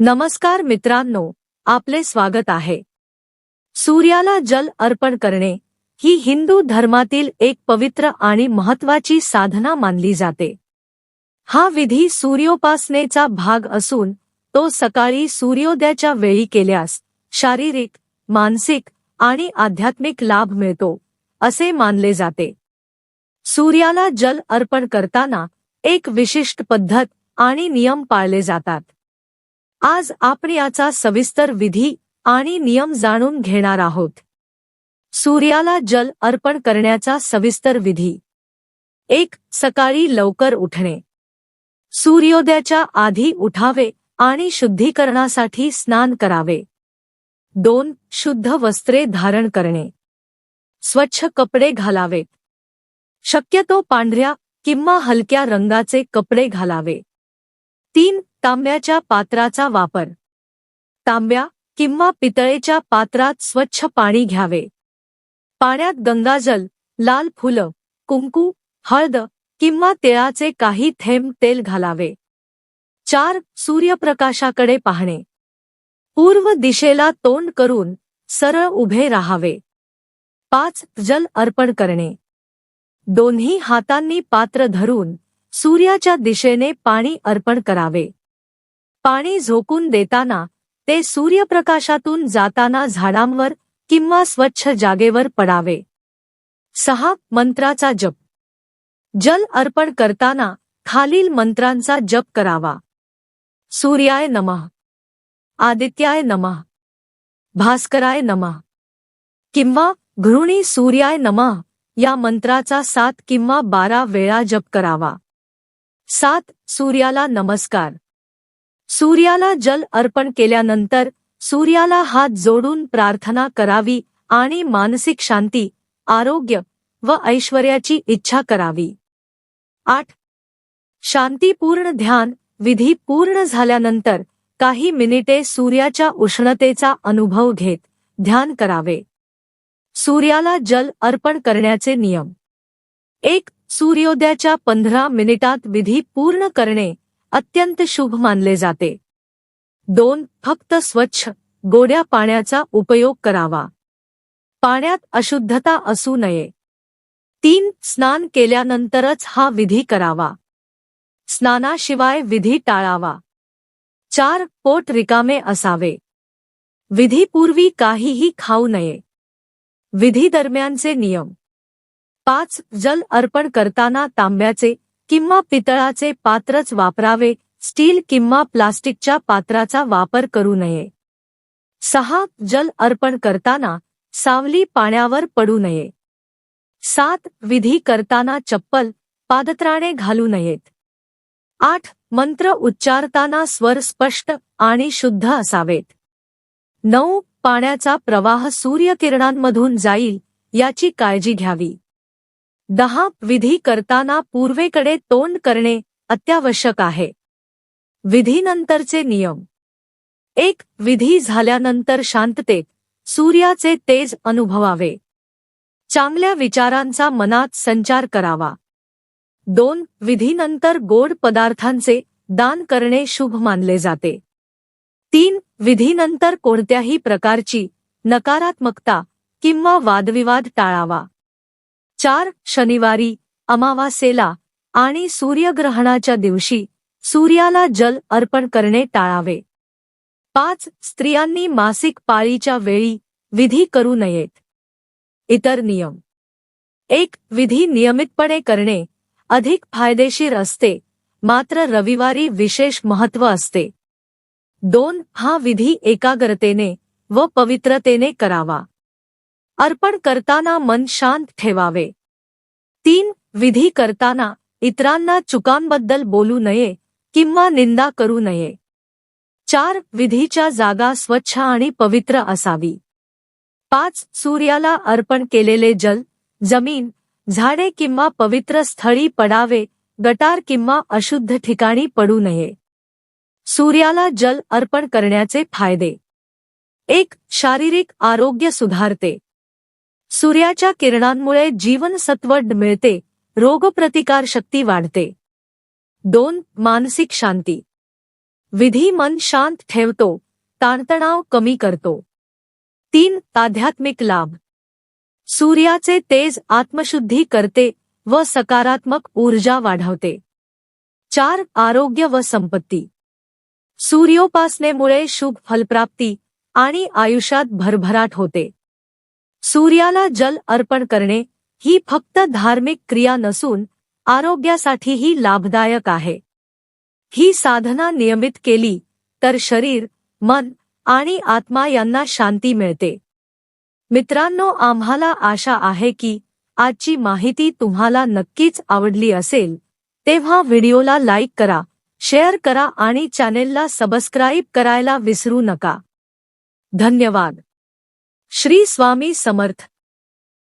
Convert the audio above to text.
नमस्कार मित्रांनो आपले स्वागत आहे. सूर्याला जल अर्पण करणे ही हिंदू धर्मातील एक पवित्र आणि महत्वाची साधना मानली जाते. हा विधी सूर्योपासनेचा भाग असून तो सकाळी सूर्योदयाच्या वेळी केल्यास शारीरिक मानसिक आणि आध्यात्मिक लाभ मिळतो असे मानले जाते. सूर्याला जल अर्पण करताना एक विशिष्ट पद्धत आणि नियम पाळले जातात. आज आपण याचा सविस्तर विधी आणि नियम जाणून घेणार आहोत. सूर्याला जल अर्पण करण्याचा सविस्तर विधी. एक सकाळी लवकर उठणे. सूर्योदयाच्या आधी उठावे आणि शुद्धीकरणासाठी स्नान करावे. दोन शुद्ध वस्त्रे धारण करणे. स्वच्छ कपडे घालावेत शक्यतो पांढऱ्या किंवा हलक्या रंगाचे कपडे घालावे. तीन तांब्याच्या पात्राचा वापर. तांब्या किंवा पितळेच्या पात्रात स्वच्छ पाणी घ्यावे. पाण्यात गंगाजल लाल फुलं कुंकू हळद किंवा तिळाचे काही थेंब तेल घालावे. चार सूर्यप्रकाशाकडे पाहणे. पूर्व दिशेला तोंड करून सरळ उभे राहावे. पाच जल अर्पण करणे. दोन्ही हातांनी पात्र धरून सूर्याच्या दिशेने पाणी अर्पण करावे. पाणी झोकून देताना ते सूर्यप्रकाशातून जाताना झाडांवर किंवा स्वच्छ जागेवर पडावे. सहा मंत्राचा जप. जल अर्पण करताना खालील मंत्रांचा जप करावा. सूर्याय नमः. आदित्याय नमः. भास्कराय नमः. किंवा घृणी सूर्याय नमः या मंत्राचा सात किंवा बारा वेळा जप करावा. सात सूर्याला नमस्कार. सूर्याला जल अर्पण केल्यानंतर सूर्याला हात जोडून प्रार्थना करावी आणि मानसिक शांती आरोग्य व ऐश्वर्याची इच्छा करावी. आठ शांतीपूर्ण ध्यान विधी पूर्ण झाल्यानंतर काही मिनिटे सूर्याच्या उष्णतेचा अनुभव घेत ध्यान करावे. सूर्याला जल अर्पण करण्याचे नियम. एक सूर्योदयाच्या पंधरा मिनिटात विधी पूर्ण करणे अत्यंत शुभ मानले जाते. दोन फक्त स्वच्छ गोड्या पाण्याचा उपयोग करावा. पाण्यात अशुद्धता असू नये. तीन स्नान केल्यानंतरच हा विधी करावा. स्नानाशिवाय विधी टाळावा. चार पोट रिकामे असावे. विधीपूर्वी काहीही खाऊ नये. विधी दरम्यानचे नियम. पाच जल अर्पण करताना तांब्याचे किंवा पितळाचे पात्रच वापरावे. स्टील किंवा प्लास्टिकच्या पात्राचा वापर करू नये. सहा जल अर्पण करताना सावली पाण्यावर पडू नये. सात विधी करताना चप्पल पादत्राणे घालू नयेत. आठ मंत्र उच्चारताना स्वर स्पष्ट आणि शुद्ध असावेत. नऊ पाण्याचा प्रवाह सूर्यकिरणांमधून जाईल याची काळजी घ्यावी. दहा विधी करताना पूर्वेकडे तोंड करणे अत्यावश्यक आहे. विधीनंतरचे नियम. एक विधी झाल्यानंतर शांततेत सूर्याचे तेज अनुभवावे. चांगल्या विचारांचा मनात संचार करावा. दोन विधीनंतर गोड पदार्थांचे दान करणे शुभ मानले जाते. तीन विधीनंतर कोणत्याही प्रकारची नकारात्मकता किंवा वादविवाद टाळावा. चार शनिवारी अमावासेला आणि सूर्यग्रहणाच्या दिवशी सूर्याला जल अर्पण करणे टाळावे. पाच स्त्रियांनी मासिक पाळीच्या वेळी विधी करू नयेत. इतर नियम. एक विधी नियमितपणे करणे अधिक फायदेशीर असते मात्र रविवारी विशेष महत्त्व असते. दोन हा विधी एकाग्रतेने व पवित्रतेने करावा. अर्पण करताना मन शांत ठेवावे. तीन विधी करताना इतरांना चुकांबद्दल बोलू नये किंवा निंदा करू नये. चार विधीच्या जागा स्वच्छ आणि पवित्र असावी. पाच सूर्याला अर्पण केलेले जल जमीन झाडे किंवा पवित्र स्थळी पडावे गटार किंवा अशुद्ध ठिकाणी पडू नये. सूर्याला जल अर्पण करण्याचे फायदे. एक शारीरिक आरोग्य सुधारते. सूर्याच्या किरणांमुळे जीवनसत्व मिळते रोगप्रतिकार शक्ती वाढते. दोन मानसिक शांती. विधी मन शांत ठेवतो ताणतणाव कमी करतो. तीन आध्यात्मिक लाभ. सूर्याचे तेज आत्मशुद्धी करते व सकारात्मक ऊर्जा वाढवते. चार आरोग्य व संपत्ती. सूर्योपासनेमुळे शुभ फलप्राप्ती आणि आयुष्यात भरभराट होते. सूर्याला जल अर्पण करणे ही फक्त धार्मिक क्रिया नसून आरोग्यासाठीही लाभदायक आहे. ही साधना नियमित केली तर शरीर, मन आणि आत्मा यांना शांती मिळते. मित्रांनो, आम्हाला आशा आहे की आजची माहिती तुम्हाला नक्कीच आवडली असेल. तेव्हा व्हिडिओला लाईक करा, शेअर करा आणि चॅनेलला सबस्क्राईब करायला विसरू नका. धन्यवाद. श्री स्वामी समर्थ.